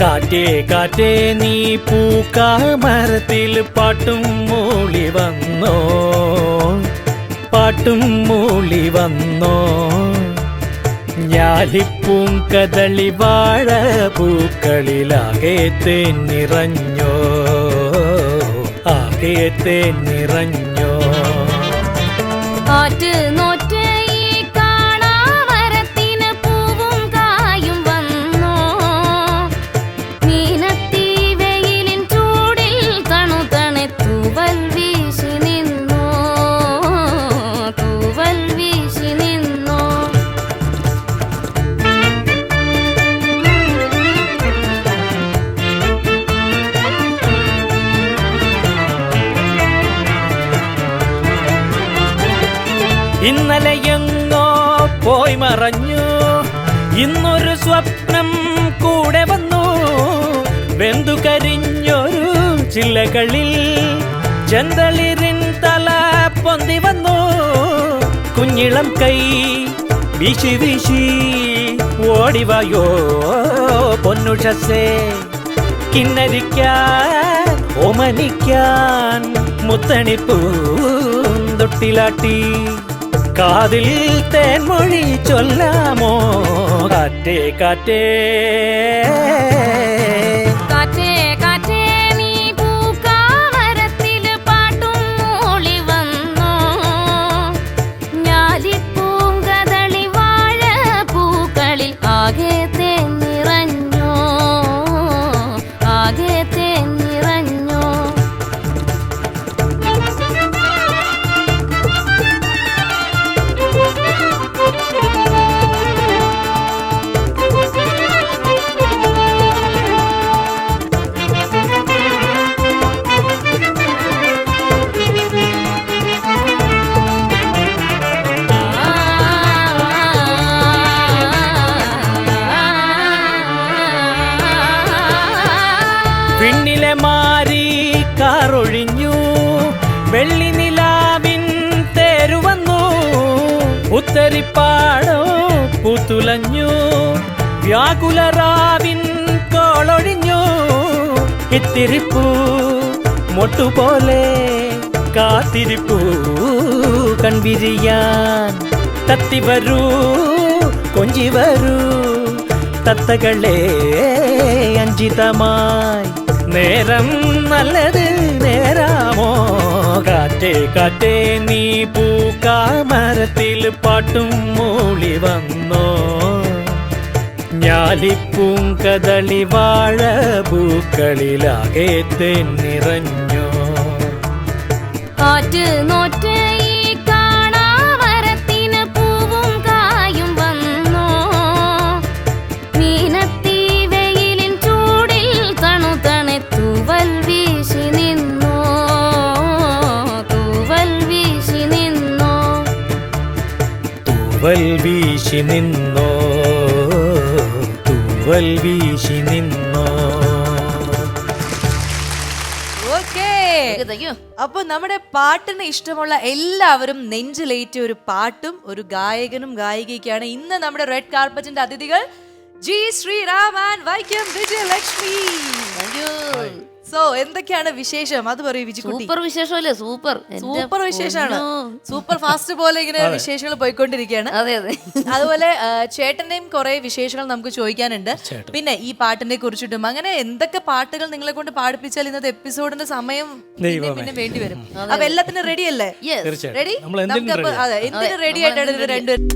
കാറ്റേ കാറ്റേ നീ പൂക്കാമരത്തിൽ പാട്ടും മൂളി വന്നോ? പാട്ടും മൂളി വന്നോ? ഞാലിപ്പൂം കദളി വാഴ പൂക്കളിലാകെ തേൻ നിറഞ്ഞോ? ആകെ തേൻ നിറഞ്ഞോ? കാറ്റ് ഇന്നലെ എങ്ങോ പോയി മറഞ്ഞു. ഇന്നൊരു സ്വപ്നം കൂടെ വന്നു. വെന്തു കരിഞ്ഞൊരു ചില്ലകളിൽ ചെന്തളിരിൻ തല പൊന്തി വന്നു. കുഞ്ഞിളം കൈ വീശി വീശി ഓടിവായോ പൊന്നുഷസേ. കിന്നരിക്കാൻ ഓമനിക്കാൻ മുത്തണിപ്പൂന്തൊട്ടിലാട്ടി കാതിൽ തേൻമൊഴി ചൊല്ലാമോ? കാറ്റേ കാറ്റേ. ഉത്തരിപ്പാടോ പൂത്തുലഞ്ഞു വ്യാകുലറാവിൻ കോളൊഴിഞ്ഞു ഇത്തിരിപ്പൂ മൊട്ടുപോലെ കാത്തിരിപ്പൂ കൺവിരിയാൻ തത്തി വരൂ കൊഞ്ചി വരൂ തത്തകളെ അഞ്ചിതമായി നേരം നല്ലത് നേരാമോ? കാറ്റേ കാറ്റേ നീ പൂക്കാമരത്തിൽ പാട്ടും മൂളി വന്നോ? ഞാലിപ്പൂം കദളി വാഴ പൂക്കളിലാകെ തെന്നിറഞ്ഞോ? നിറഞ്ഞോ കാറ്റ് നോറ്റ് തൂവൽ വീശി നിന്നോ? തൂവൽ വീശി നിന്നോ? അപ്പൊ നമ്മുടെ പാട്ടിന് ഇഷ്ടമുള്ള എല്ലാവരും നെഞ്ചിലേറ്റിയ ഒരു പാട്ടും ഒരു ഗായകനും ഗായികയ്ക്കാണ് ഇന്ന് നമ്മുടെ റെഡ് കാർപ്പറ്റിന്റെ അതിഥികൾ ജി ശ്രീരാമൻ വൈക്കം വിജയലക്ഷ്മി. എന്തൊക്കെയാണ് വിശേഷം? അത് പറയൂ വിജിക്കുട്ടി. സൂപ്പർ വിശേഷമല്ലേ? സൂപ്പർ. സൂപ്പർ വിശേഷമാണ്. സൂപ്പർ ഫാസ്റ്റ് പോലെ ഇങ്ങനെ വിശേഷങ്ങൾ പോയിക്കൊണ്ടിരിക്കുകയാണ്. അതെ അതെ. അതുപോലെ ചേട്ടന്റെയും കുറെ വിശേഷങ്ങൾ നമുക്ക് ചോദിക്കാനുണ്ട്. പിന്നെ ഈ പാട്ടിനെ കുറിച്ചിട്ടും അങ്ങനെ എന്തൊക്കെ പാട്ടുകൾ നിങ്ങളെ കൊണ്ട് പാടിപ്പിച്ചാൽ ഇന്നത്തെ എപ്പിസോഡിന്റെ സമയം പിന്നെ പിന്നെ വേണ്ടി വരും അപ്പൊ എല്ലാത്തിനും റെഡി അല്ലേ. റെഡി നമുക്ക്. അതെ എന്തിനും റെഡി ആയിട്ടാണ് ഇത് രണ്ടുപേരും